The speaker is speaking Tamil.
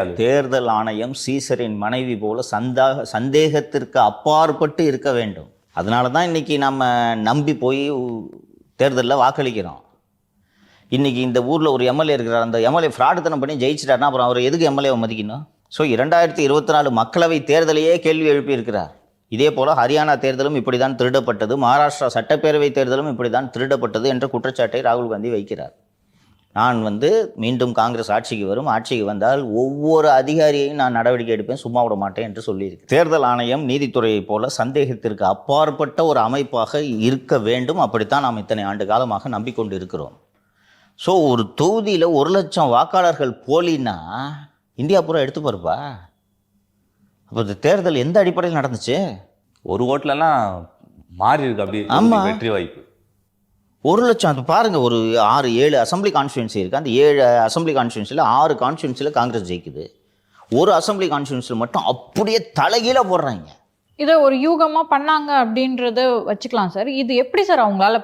தேர்தல் ஆணையம் சீசரின் மனைவி போல சந்தாக சந்தேகத்திற்கு அப்பாற்பட்டு இருக்க வேண்டும். அதனால தான் இன்றைக்கி நம்ம நம்பி போய் தேர்தலில் வாக்களிக்கிறோம். இன்றைக்கி இந்த ஊரில் ஒரு எம்எல்ஏ இருக்கிறார். அந்த எம்எல்ஏ ஃப்ராடுத்தனம் பண்ணி ஜெயிச்சிட்டாருன்னா அப்புறம் அவர் எதுக்கு எம்எல்ஏவை மதிக்கணும்? ஸோ இரண்டாயிரத்தி இருபத்தி நாலு மக்களவை தேர்தலையே கேள்வி எழுப்பி இருக்கிறார் இதே போல் ஹரியானா தேர்தலும் இப்படி தான் திருடப்பட்டது. மகாராஷ்டிரா சட்டப்பேரவை தேர்தலும் இப்படி தான் திருடப்பட்டது என்ற குற்றச்சாட்டை ராகுல் காந்தி வைக்கிறார். நான் வந்து மீண்டும் காங்கிரஸ் ஆட்சிக்கு வரும் ஆட்சிக்கு வந்தால் ஒவ்வொரு அதிகாரியையும் நான் நடவடிக்கை எடுப்பேன் சும்மா விட மாட்டேன் என்று சொல்லியிருக்கு. தேர்தல் ஆணையம் நீதித்துறையைப் போல சந்தேகத்திற்கு அப்பாற்பட்ட ஒரு அமைப்பாக இருக்க வேண்டும். அப்படித்தான் நாம் இத்தனை ஆண்டு காலமாக நம்பிக்கொண்டு இருக்கிறோம். ஸோ ஒரு தொகுதியில் ஒரு லட்சம் வாக்காளர்கள் போலின்னா இந்தியா பூரா எடுத்து பாருப்பா அப்போ இந்த தேர்தல் எந்த அடிப்படையில் நடந்துச்சு? ஒரு ஓட்டுலலாம் மாறி இருக்கு அப்படியே ஆமா. வெற்றி வாய்ப்பு. ஒரு லட்சம் அது பாருங்க ஒரு ஆறு ஏழு அசெம்பிளி கான்ஸ்டுவன்சி இருக்குது அந்த ஏழு அசம்பிளி கான்ஸ்டுவன்சியில் ஆறு கான்ஸ்டுவன்சியில் காங்கிரஸ் ஜெயிக்குது. ஒரு அசெம்பிளி கான்ஸ்டுவன்சியில் மட்டும் அப்படியே தலைகீழ போடுறாங்க. இதை ஒரு யூகமாக பண்ணாங்க அப்படின்றத வச்சுக்கலாம் சார். இது எப்படி சார் அவங்களால